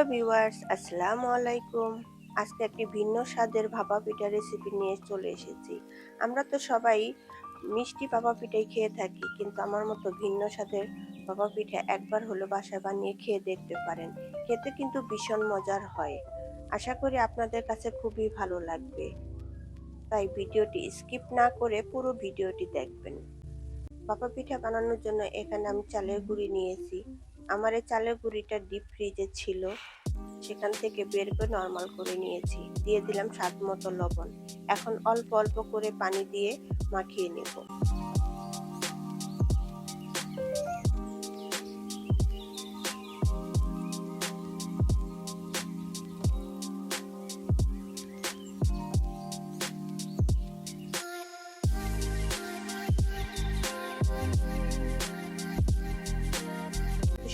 Hello viewers, আসসালামু আলাইকুম। আজকে একটি ভিন্ন স্বাদের ভাপা পিঠা রেসিপি নিয়ে চলে এসেছি। আমরা তো সবাই মিষ্টি ভাপা পিঠাই খেয়ে থাকি, কিন্তু আমার মতো ভিন্ন স্বাদের ভাপা পিঠা একবার হলো বাসায় বানিয়ে খেয়ে দেখতে পারেন। খেতে কিন্তু ভীষণ মজার হয়। আশা করি আপনাদের কাছে খুবই ভালো লাগবে। তাই ভিডিওটি স্কিপ না করে পুরো ভিডিওটি দেখবেন। ভাপা পিঠা বানানোর জন্য এখানে আমি চালের গুঁড়ি নিয়েছি। আমার এই চালের গুঁড়িটা ডিপ ফ্রিজে ছিল। সেখান থেকে বের করে নর্মাল করে নিয়েছি। দিয়ে দিলাম স্বাদ মতো লবণ। এখন অল্প অল্প করে পানি দিয়ে মাখিয়ে নেব।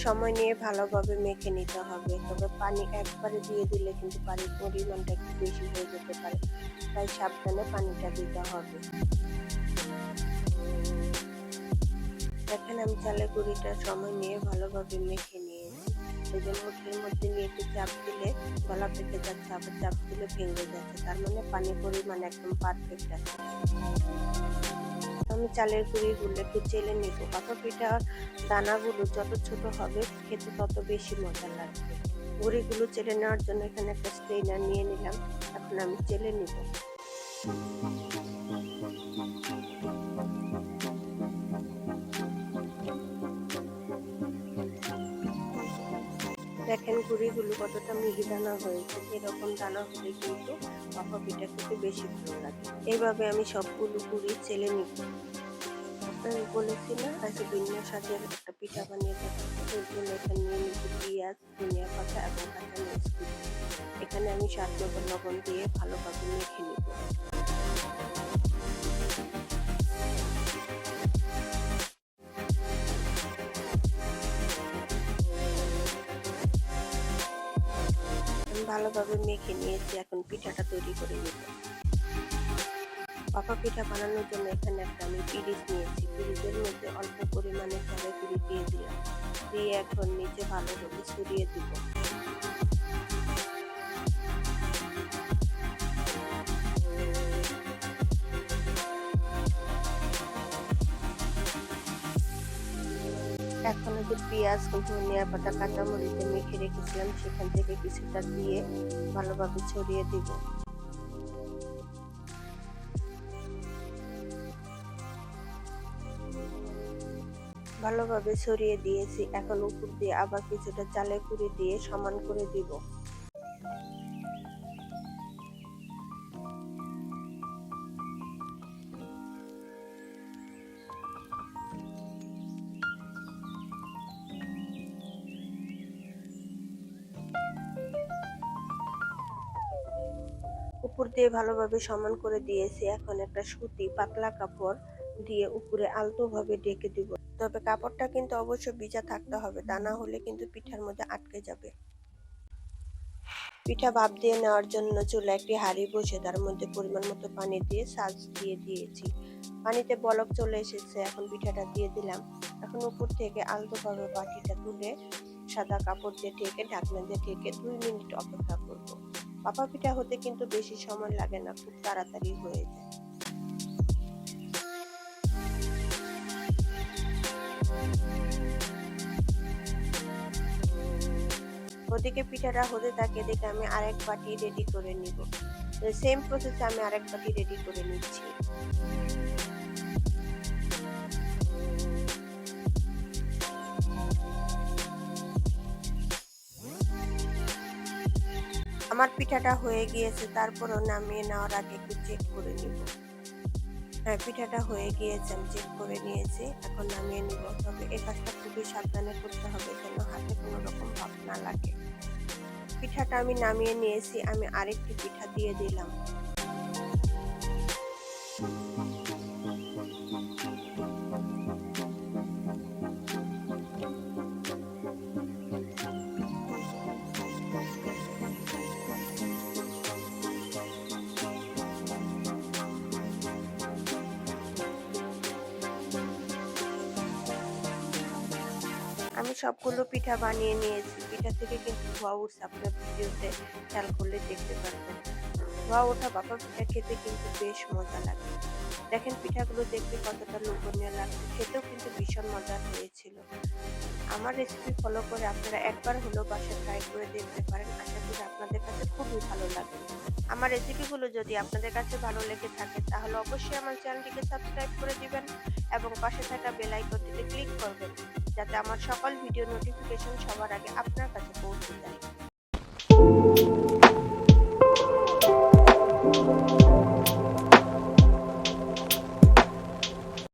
সময় নিয়ে ভালোভাবে মেখে নিতে হবে। তবে পানি একবারে দিয়ে দিলে কিন্তু পানির পরিমাণটা একটু বেশি হয়ে যেতে পারে। তাই সাবধানে পানিটা দিতে হবে। দেখেন আমি চালের গুঁড়িটা সময় নিয়ে ভালোভাবে মেখে নিয়েছি। এই যে মুঠের মধ্যে নিয়ে একটু চাপ দিলে, গলা পেকে যাচ্ছে আবার চাপ দিলে ভেঙে যাচ্ছে। তার মানে পানির পরিমাণ একদম পারফেক্ট আছে। আমি চালের গুঁড়িগুলো একটু চেলে নিব। পাতা পিঠার দানাগুলো যত ছোট হবে খেতে তত বেশি মজা লাগবে। গুঁড়িগুলো চেলে নেওয়ার জন্য এখানে একটা স্ট্রেনার নিয়ে নিলাম। এখন আমি চেলে নিব। দেখেন গুঁড়িগুলো কতটা মিহি দানা হয়েছে, এরকম দানা হলে কিন্তু পাপা পিঠা খেতে বেশি ভালো লাগে। এইভাবে আমি সবগুলো গুঁড়ি চেলে নিব। আমি বলেছি না আজকে ভিন্ন স্বাদের একটা পিঠা বানিয়ে এখানে নিয়ে নিচ্ছি পেঁয়াজ এখানে আমি লবণ দিয়ে ভালোভাবে মেখে নিব। ভালোভাবে মেখে নিয়েছি, এখন পিঠাটা তৈরি করে নিব। পাপা পিঠা বানানোর জন্য এখানে একটা আমি পিরিচ নিয়েছি। পিরিচের মধ্যে অল্প পরিমাণে চালের পিড়ি দিয়ে দিলাম। দিয়ে এখন নিচে ভালোভাবে ছড়িয়ে দিব। এখন যে পেঁয়াজ ধনিয়া পাতা কাঁচামরিচে মেখে রেখেছিলাম, সেখান থেকে কিছুটা দিয়ে ভালোভাবে ছড়িয়ে দিব। ভালোভাবে ছড়িয়ে দিয়েছি, এখন উপর দিয়ে আবার কিছুটা চালে কুড়ি দিয়ে সমান করে দিব। উপর দিয়ে ভালোভাবে সমান করে দিয়েছি। এখন একটা সুতি পাতলা কাপড় দিয়ে উপরে আলতো ভাবে ডেকে দিব। তবে কাপড়টা কিন্তু অবশ্যই ভিজা থাকতে হবে, তা না হলে কিন্তু পিঠার মধ্যে আটকে যাবে। পিঠা ভাপ দিয়ে নেওয়ার জন্য চুলা একটি হাঁড়ি বসে তার মধ্যে পরিমাণ মতো পানি দিয়ে সাজ দিয়ে দিয়েছি। পানিতে বলক চলে এসেছে, এখন পিঠাটা দিয়ে দিলাম। এখন উপর থেকে আলতো ভাবে বাটিটা তুলে সাদা কাপড় দিয়ে ঢেকে, ঢাকনা দিয়ে ঢেকে দুই মিনিট অপেক্ষা করব। পাপা পিঠা হতে কিন্তু বেশি সময় লাগে না, খুব তাড়াতাড়ি হয়ে যায়। ওদিকে পিঠাটা হতে থাকে, দেখে আমি আরেক বাটি রেডি করে নিব। সেম প্রসেসে আমি আরেক বাটি রেডি করে নিচ্ছি। আমার পিঠাটা হয়ে গিয়েছে, তারপরও নামিয়ে নেওয়ার আগে একটু চেক করে নিব। হ্যাঁ পিঠাটা হয়ে গিয়েছে, আমি চেক করে নিয়েছি, এখন নামিয়ে নিব। তবে এ কাজটা খুবই সাবধানে করতে হবে যেন হাতে কোনো রকম ভাব না লাগে। পিঠাটা আমি নামিয়ে নিয়েছি, আমি আরেকটি পিঠা দিয়ে দিলাম। আমি সবগুলো পিঠা বানিয়ে নিয়েছি। পিঠা থেকে কিন্তু ধোয়া উঠছে। আপনার ভিডিওতে খেয়াল করলে দেখতে পারবেন। ধোয়া ওঠা বাবা পিঠা খেতে কিন্তু বেশ মজা লাগে। দেখেন পিঠাগুলো দেখতে কতটা লোভনীয় লাগছে। খেতেও কিন্তু ভীষণ মজার হয়েছিল। আমার রেসিপি ফলো করে আপনারা একবার হলেও বাসায় ট্রাই করে দেখতে পারেন। আশা করি আপনাদের কাছে খুবই ভালো লাগবে। আমার রেসিপিগুলো যদি আপনাদের কাছে ভালো লেগে থাকে, তাহলে অবশ্যই আমার চ্যানেলটিকে সাবস্ক্রাইব করে দিবেন এবং পাশে থাকা বেল আইকনটিতে ক্লিক করবেন। যাতে আমার সকল ভিডিও নোটিফিকেশন সবার আগে আপনার কাছে পৌঁছে যায়।